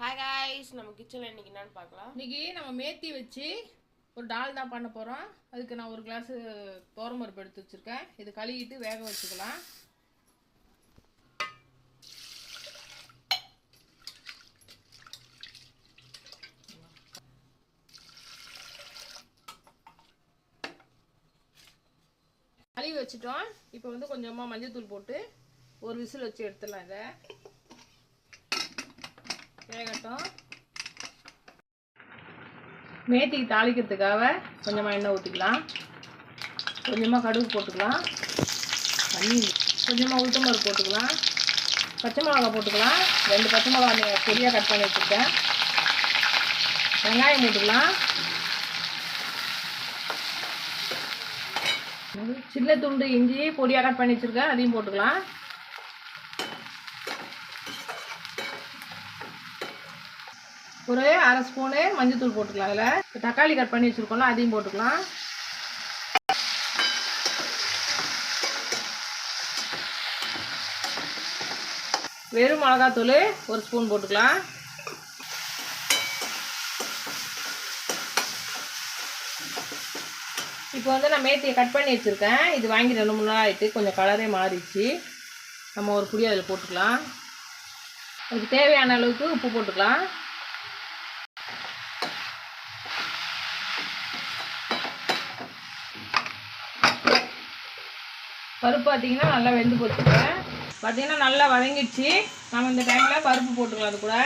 Hi guys நம்ம கிச்சனில் இன்னைக்கு என்னன்னு பார்க்கலாம். இன்னைக்கு நம்ம மேத்தி வச்சு ஒரு டால் தான் பண்ண போகிறோம் அதுக்கு நான் ஒரு கிளாஸு பருப்பு எடுத்து வச்சுருக்கேன். இது கழுவிட்டு வேக வச்சுக்கலாம். கழுவி வச்சுட்டோம். இப்போ வந்து கொஞ்சமாக மஞ்சள்தூள் போட்டு ஒரு விசில் வச்சு எடுத்துடலாம் இதை. வேகட்டும். மேத்திக்கு தாளிக்கிறதுக்காக கொஞ்சமாக எண்ணெய் ஊற்றிக்கலாம் கொஞ்சமாக கடுகு போட்டுக்கலாம். தண்ணி கொஞ்சமாக உளுத்தமரு போட்டுக்கலாம். பச்சை மிளகா போட்டுக்கலாம். ரெண்டு பச்சை மிளகா நீங்கள் பொடியாக கட் பண்ணி வச்சுருக்கேன். வெங்காயம் போட்டுக்கலாம். சின்ன துண்டு இஞ்சி பொடியாக கட் பண்ணி வச்சுருக்கேன். அதையும் போட்டுக்கலாம். ஒரு அரை ஸ்பூனு மஞ்சத்தூள் போட்டுக்கலாம் அதில் தக்காளி கட் பண்ணி வச்சுருக்கோம்ல அதையும் போட்டுக்கலாம். வெறும் மிளகாத்தூள் ஒரு ஸ்பூன் போட்டுக்கலாம். இப்போ வந்து நான் மேத்தியை கட் பண்ணி வச்சுருக்கேன். இது வாங்கி ரெண்டு மூணு நாள் ஆகிட்டு கொஞ்சம் கலரே மாறிடுச்சு. நம்ம ஒரு புடி அதில் போட்டுக்கலாம். அதுக்கு தேவையான அளவுக்கு உப்பு போட்டுக்கலாம். பருப்பு பார்த்தீங்கன்னா நல்லா வெந்து போச்சுங்க. பார்த்தீங்கன்னா நல்லா வதங்கிடுச்சு. நம்ம இந்த டைமில் பருப்பு போட்டுக்கலாம் அது கூட.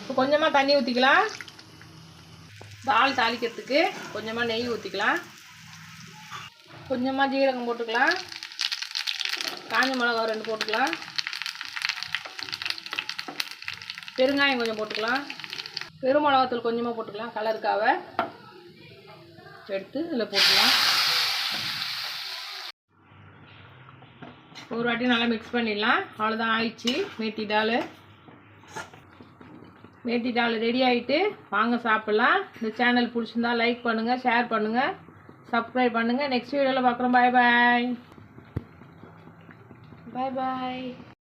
இப்போ கொஞ்சமாக தண்ணி ஊற்றிக்கலாம் பால் தாளிக்கிறதுக்கு கொஞ்சமாக நெய் ஊற்றிக்கலாம் கொஞ்சமாக ஜீரகம் போட்டுக்கலாம். காஞ்ச மிளகா ரெண்டு போட்டுக்கலாம். பெருங்காயம் கொஞ்சம் போட்டுக்கலாம். பெரும் மிளகாத்தூள் கொஞ்சமாக போட்டுக்கலாம். கலருக்காக எடுத்து இதில் போட்டுக்கலாம். ஒரு வாட்டி நல்லா மிக்ஸ் பண்ணிடலாம். அவ்வளோதான் ஆயிடுச்சு. மேத்தி டால் மேத்தி டால் ரெடி ஆகிட்டு வாங்க சாப்பிட்லாம். இந்த சேனல் பிடிச்சிருந்தா லைக் பண்ணுங்கள் ஷேர் பண்ணுங்கள் சப்ஸ்கிரைப் பண்ணுங்கள் நெக்ஸ்ட் வீடியோவில் பார்க்குறோம். பாய் பாய் பாய் பாய்